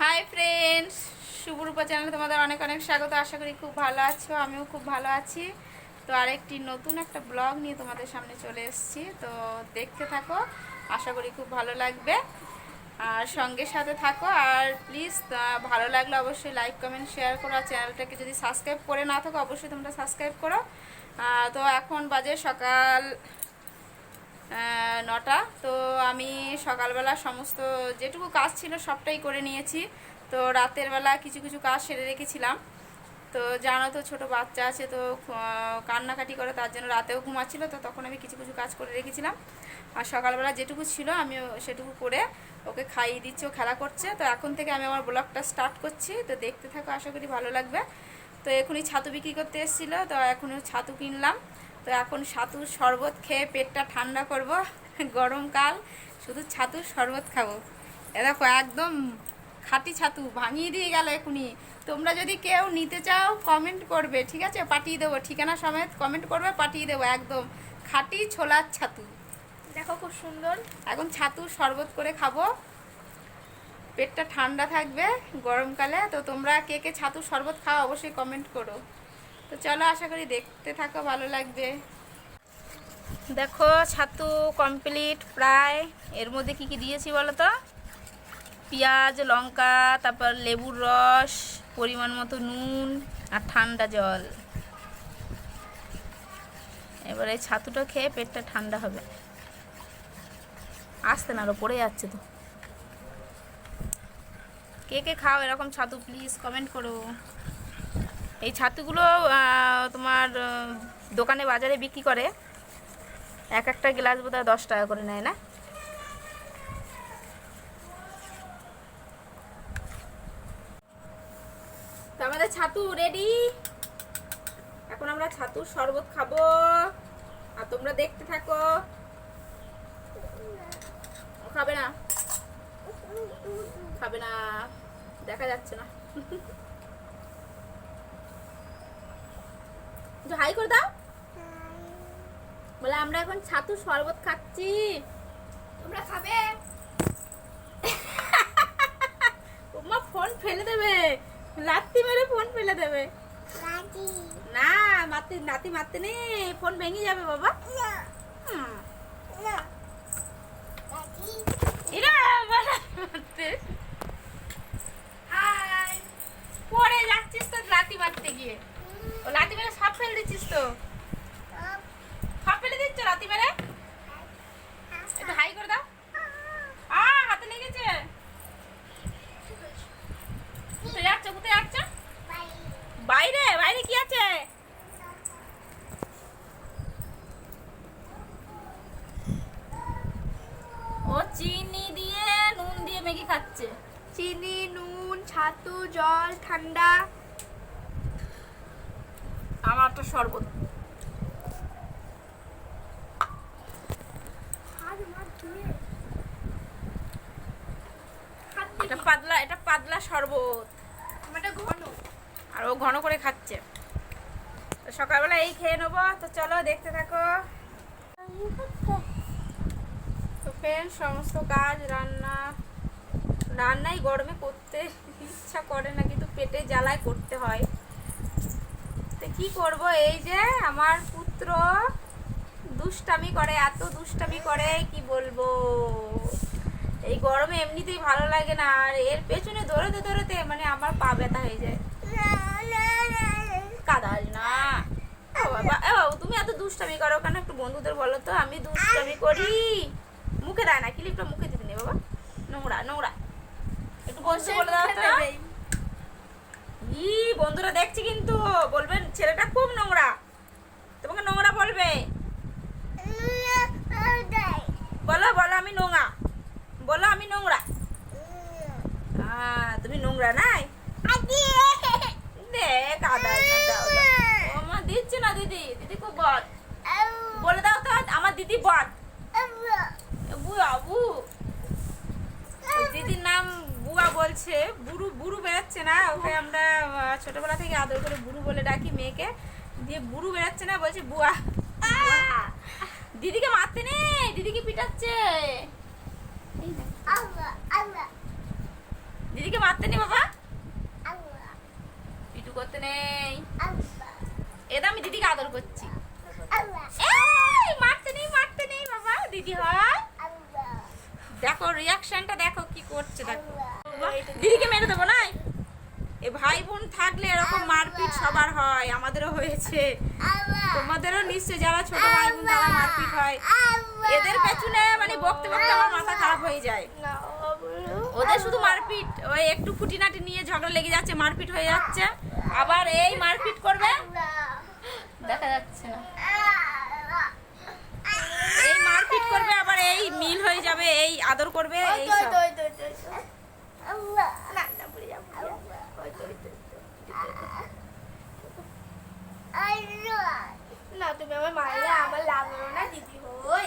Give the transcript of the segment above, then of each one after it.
Hi friends শুভরূপা চ্যানেলে তোমাদের অনেক অনেক স্বাগত। আশা করি খুব ভালো আছো, আমিও খুব ভালো আছি। তো আরেকটি নতুন একটা ব্লগ নিয়ে তোমাদের সামনে চলে এসেছি। তো দেখতে থাকো, আশা করি খুব ভালো লাগবে। আর সঙ্গে সাথে থাকো, আর প্লিজ ভালো লাগলে অবশ্যই লাইক কমেন্ট শেয়ার করো। আর চ্যানেলটাকে যদি সাবস্ক্রাইব করে না থাকো, অবশ্যই তোমরা সাবস্ক্রাইব করো। তো এখন বাজে সকাল নটা। তো আমি সকালবেলা সমস্ত যেটুকু কাজ ছিল সবটাই করে নিয়েছি। তো রাতের বেলা কিছু কিছু কাজ সেরে রেখেছিলাম। তো জানো তো ছোট বাচ্চা আছে, তো কান্নাকাটি করে, তার জন্য রাতেও ঘুমাচ্ছিল। তো তখন আমি কিছু কিছু কাজ করে রেখেছিলাম। আর সকালবেলা যেটুকু ছিল, আমি সেটুকু করে ওকে খাইয়ে দিচ্ছি, ও খেলা করছে। তো এখন থেকে আমি আমার ব্লগটা স্টার্ট করছি। তো দেখতে থাকো, আশা করি ভালো লাগবে। তো এখনই ছাতু বিক্রি করতে এসেছিল। তো এখনও ছাতু কিনলাম। তো এখন ছাতুর শরবত খেয়ে পেটটা ঠান্ডা করব। গরমকাল শুধু ছাতুর শরবত খাব। এ দেখো, একদম খাঁটি ছাতু, ভাঙিয়ে দিয়ে গেল এখনই তোমরা যদি কেউ নিতে চাও কমেন্ট করবে, ঠিক আছে? পাঠিয়ে দেবো। ঠিকানা সমেত কমেন্ট করবে, পাঠিয়ে দেবো, একদম খাঁটি ছোলার ছাতু। দেখো খুব সুন্দর। এখন ছাতুর শরবত করে খাব। পেটটা ঠান্ডা থাকবে গরমকালে তো তোমরা কে কে ছাতুর শরবত খাও, অবশ্যই কমেন্ট করো। তো চলো আশা করি দেখতে থাকো, ভালো লাগবে। দেখো, ছাতু কমপ্লিট প্রায়। এর মধ্যে কি কি দিয়েছি বলো তো? পেঁয়াজ, লঙ্কা, তারপর লেবুর রস, পরিমাণ মতো নুন আর ঠান্ডা জল। এবার এই ছাতুটা খেয়ে পেটটা ঠান্ডা হবে। আসতে না আরও পড়ে যাচ্ছে তো। কে কে খাও এরকম ছাতু প্লিজ কমেন্ট করো। এই ছাতুগুলো তোমার দোকানে বাজারে বিক্রি করে। এক একটা গ্লাস বোধহয় দশ টাকা করে নেয় না? আমাদের ছাতু রেডি এখন আমরা ছাতুর শরবত খাব। আর তোমরা দেখতে থাকো। খাবে না? খাবে না। দেখা যাচ্ছে না। একটু হাই করে দাও। বলে আমরা এখন ছাতু শরবত খাচ্ছি। তোমরা খাবে? তোমার ফোন ফেলে দেবে। লাত্তি মেরে ফোন ফেলে দেবে। না মাতি নাতি মারতে নেই। ফোন ভেঙে যাবে বাবা। পড়ে যাচ্ছিস তো লাতি মারতে গিয়ে। ও লাতি সব ফেলে দিচ্ছিস তো। সব ফেলে দিচ্ছ লাতি দাও। আ, হাতে লেগেছে কোথায় যাচ্ছ? বাইরে বাইরে কি আছে? ও চিনি দিয়ে নুন দিয়ে ম্যাগি খাচ্ছে। চিনি, নুন, ছাতু, জল, ঠান্ডা। একটা শরবত। এটা পাতলা এটা পাতলা শরবত। ঘন আর ও ঘন করে খাচ্ছে। তো সকালবেলা এই খেয়ে নেব। তো চলো দেখতে থাকো। তো ফ্রেন্ড সমস্ত কাজ, রান্না। রান্নাই গরমে করতে ইচ্ছা করে না, কিন্তু পেটে জ্বালায় করতে হয়। কি করব এই যে আমার পুত্র দুষ্টামি করে, এত দুষ্টামি করে, কি বলব? এই গরমে এমনিতেই ভালো লাগে না, আর এর পেছনে দৌড়াতে দৌড়াতে মানে আমার পা ব্যথা হয়ে যায়। কাদাল না। বাবা তুমি এত দুষ্টামি করো কেন? একটু বন্ধুদের বলো তো, আমি দুষ্টামি করি। মুখে দেয় না, ক্লিপটা মুখে দিতে নেই বাবা। নোংরা নোংরা। একটু বসে বলে দাও বন্ধুরা দেখছি কিন্তু, বলবেন ছেলেটা খুব নোংরা। তোমাকে নোংরা বলবে? বলো বলো, আমি নোংরা। বলো, আমি নোংরা। তুমি নোংরা নাই? দেখ আদার। মা, দিচ্ছে না দিদি। দিদি খুব বদ। বলে দাও তো, আমার দিদি বুয়া, বু। দিদির নাম বুয়া বলছে, বুড়ু বুড়ু বেড়াচ্ছে না, ওকে আমরা ছোটবেলা থেকে আদর করে বুড়ু বলে ডাকি মেয়েকে। দিয়ে বুড়ু বেড়াচ্ছে না, বলছে, বুয়া, দিদিকে মারতে নেই, দিদিকে পিটাচ্ছে। দিদিকে মারতে নেই বাবা। পিটু করতে নেই। এদা আমি দিদিকে আদর করছি। মারতে নেই মারতে নেই, বাবা, দিদি হয়। দেখো রিয়াকশনটা দেখো কি করছে, দেখো। দিদিকে মেরে দেবো না এ ভাই বোন থাকলে এরকম মারপিট সবার হয় আমাদেরও হয়েছে তোমাদেরও নিশ্চয় যারা ছোট ভাই বোন তারা মারপিট হয় এদের পেছনে মানে বকতে বকতে আমার মাথা খারাপ হয়ে যায় ওদের শুধু মারপিট ওই একটু খুঁটিনাটি নিয়ে ঝগড়া লেগে যাচ্ছে মারপিট হয়ে যাচ্ছে আবার এই মারপিট করবে দেখা যাচ্ছে না এই মারপিট করবে আবার এই মিল হয়ে যাবে এই আদর করবে এই সব। না তুমি আমার মারলে আমার লাগল না দিদি হই।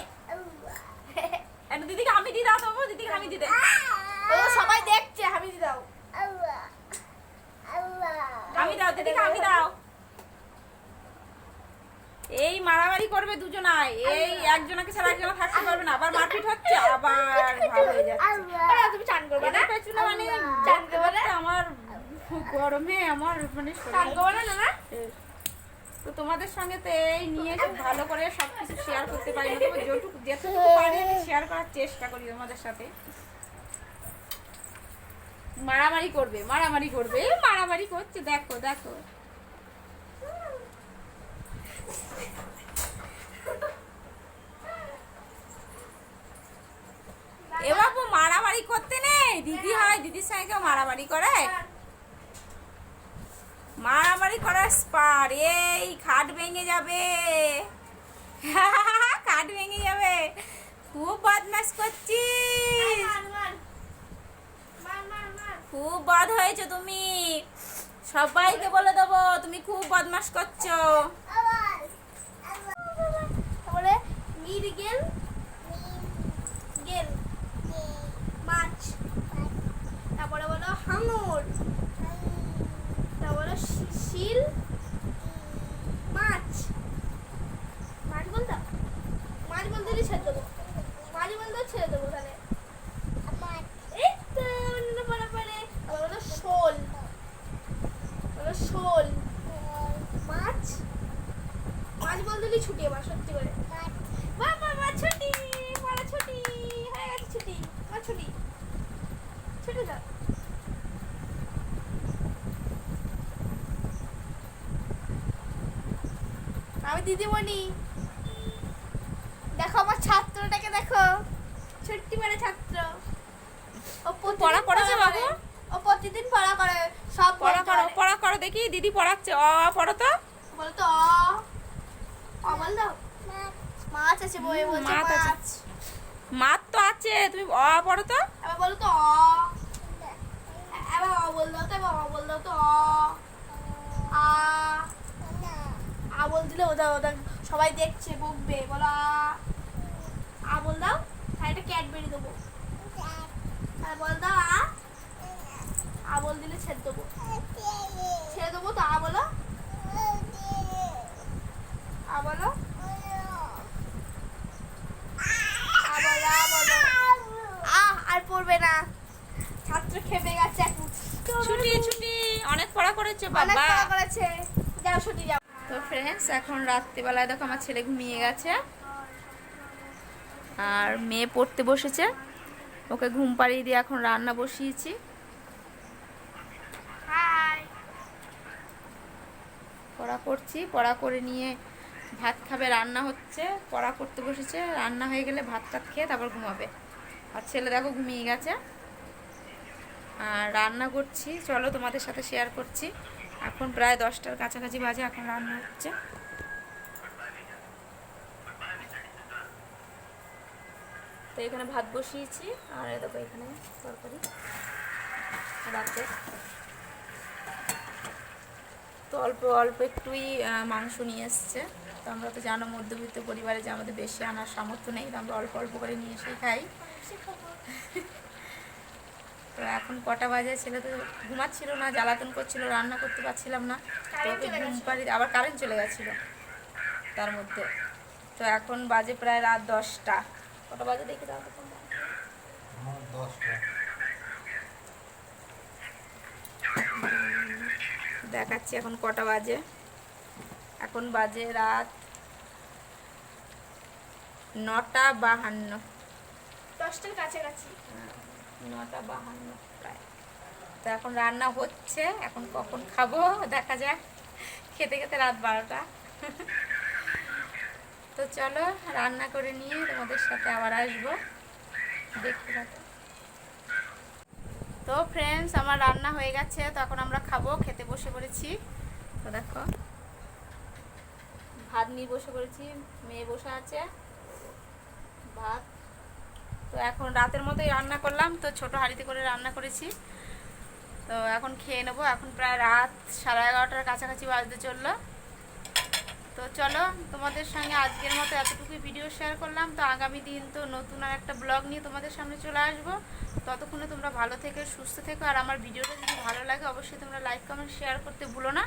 দিদিকে আমি দি দাও তো দিদিকে আমি দিয়ে দে। সবাই দেখছে আমি দি দাও। আমি দাও দিদিকে আমি দাও এই মারামারি করবে দুজনাই। এই একজনকে ছাড়া একজন থাকতে পারবে না। আবার মারপিট হচ্ছে আবার ভাব হয়ে যাচ্ছে। তুমি চান করবে না? পেছনে মানে চান করবে না? আমার গরমে আমার মানে চান করবে না না তো তোমাদের সঙ্গে তো এই নিয়ে খুব ভালো করে সব কিছু শেয়ার করতে পারি না। তবে যেটুকু যেটুকু পারি আমি শেয়ার করার চেষ্টা করি তোমাদের সাথে। মারামারি করবে মারামারি করবে। মারামারি করছে দেখো দেখো। এ বাবু মারামারি করতে নেই? দিদি হয় দিদির সঙ্গে কেউ মারামারি করে? মারামারি করার স্পার এই খাট ভেঙে যাবে। খাট ভেঙে যাবে। খুব বদমাস করছিস। মার খুব বদ হয়েছে তুমি। সবাইকে বলে দেবো তুমি খুব বদমাস করছ তারপরে মিরগেল গেল মাছ তারপরে বলো হাঙর। তারপরে শিল। মাছ। মাছ বলতো? মাছ বলতে হলে ছেড়ে দেবো মাছ বলতে ছেড়ে দেবো তাহলে এই তো অন্য পরে পরে আবার বলো শোল বলো শোল মাছ মাছ বলতে হলে ছুটি আবার সত্যি করে বাহ বাহ বাহ ছুটি পড়া ছুটি হয়ে গেছে ছুটি মা ছুটি ছুটি দাও আমি দিদিমণি। দেখো আমার ছাত্রটাকে দেখো। ছুটি মেরে ছাত্র। ও পড়া বাবু? ও প্রতিদিন পড়া করে সব পড়া করো পড়া করো দেখি দিদি পড়াচ্ছে। অ পড়ো তো। বলতো অ। অ বল দাও মাছ আছে বইয়ে বলছে মাছ। মাছ তো আছে তুমি অ পড়ো তো। এবার বলো তো অ। এবার অ বল দাও তো এবার অ বল দাও তো অ। আ। আ বল দিলে ওটা ওটা সবাই দেখছে বকবে বলো আ আ দাও হ্যাঁ একটা ক্যাডবেরি দেবো। আর বল দাও আ আ দিলে ছেড়ে দেবো। ছেড়ে দেবো তো আ বলো। আ বলো। আ বলো আহ আর পড়বে না। ছাত্র খেপে গেছে ছুটি ছুটি অনেক পড়া করেছে অনেক বাবা। পড়া করেছে। যাও ছুটি যাও। তো ফ্রেন্ডস এখন রাত্রিবেলায় দেখো আমার ছেলে ঘুমিয়ে গেছে। আর মেয়ে পড়তে বসেছে। ওকে ঘুম পাড়িয়ে দিয়ে এখন রান্না বসিয়েছি। পড়া করছি। পড়া করে নিয়ে ভাত খাবে রান্না হচ্ছে। পড়া করতে বসেছে। রান্না হয়ে গেলে ভাত টাত খেয়ে তারপর ঘুমাবে। আর ছেলে দেখো ঘুমিয়ে গেছে। আর রান্না করছি। চলো তোমাদের সাথে শেয়ার করছি। এখন প্রায় দশটার কাছাকাছি বাজে, এখন রান্না হচ্ছে। তো এখানে ভাত বসিয়েছি, আর দেখো এখানে তরকারি। রাতে। তো অল্প অল্প একটুই মাংস নিয়ে এসছে। তো আমরা তো জানো মধ্যবিত্ত পরিবারে যে আমাদের বেশি আনার সামর্থ্য নেই, তো আমরা অল্প অল্প করে নিয়ে এসেই খাই। তো এখন কটা বাজে ছেলে তো ঘুমাচ্ছিল না জ্বালাতন করছিল রান্না করতে পারছিলাম না। তো ওকে ঘুম পাড়ি আবার কারেন্ট চলে গেছিল তার মধ্যে। তো এখন বাজে প্রায় রাত দশটা। কটা বাজে দেখে দাও তো দশটা। দেখাচ্ছি এখন কটা বাজে। এখন বাজে রাত নটা বাহান্ন। দশটার কাছাকাছি। নটা বাহান্ন প্রায়। তো এখন রান্না হচ্ছে, এখন কখন খাব দেখা যাক। খেতে খেতে রাত বারোটা। তো চলো রান্না করে নিয়ে তোমাদের সাথে আবার আসব। দেখতে থাকো। তো ফ্রেন্ডস আমার রান্না হয়ে গেছে, তো এখন আমরা খাব, খেতে বসে পড়েছি। তো দেখো। ভাত নিয়ে বসে পড়েছি, মেয়ে বসে আছে। তো এখন রাতের মতোই রান্না করলাম, তো ছোট হাঁড়িতে করে রান্না করেছি। তো এখন খেয়ে নেব। এখন প্রায় রাত সাড়ে এগারোটার কাছাকাছি বাজতে চলল। তো চলো, তোমাদের সঙ্গে আজকের মতো এতটুকুই ভিডিও শেয়ার করলাম। তো আগামী দিন তো নতুন আর একটা ব্লগ নিয়ে তোমাদের সামনে চলে আসব। ততক্ষণে তোমরা ভালো থেকে, সুস্থ থেকো। আর আমার ভিডিওটা যদি ভালো লাগে, অবশ্যই তোমরা লাইক কমেন্ট শেয়ার করতে ভুলো না।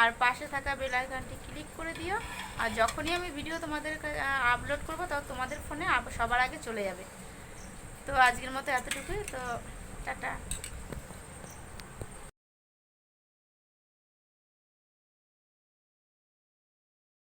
আর পাশে থাকা বেল আইকনটি ক্লিক করে দিও। আর যখনই আমি ভিডিও তোমাদের আপলোড করব, তখন তোমাদের ফোনে সবার আগে চলে যাবে। তো আজকের মতো এতটুকুই। তো টাটা।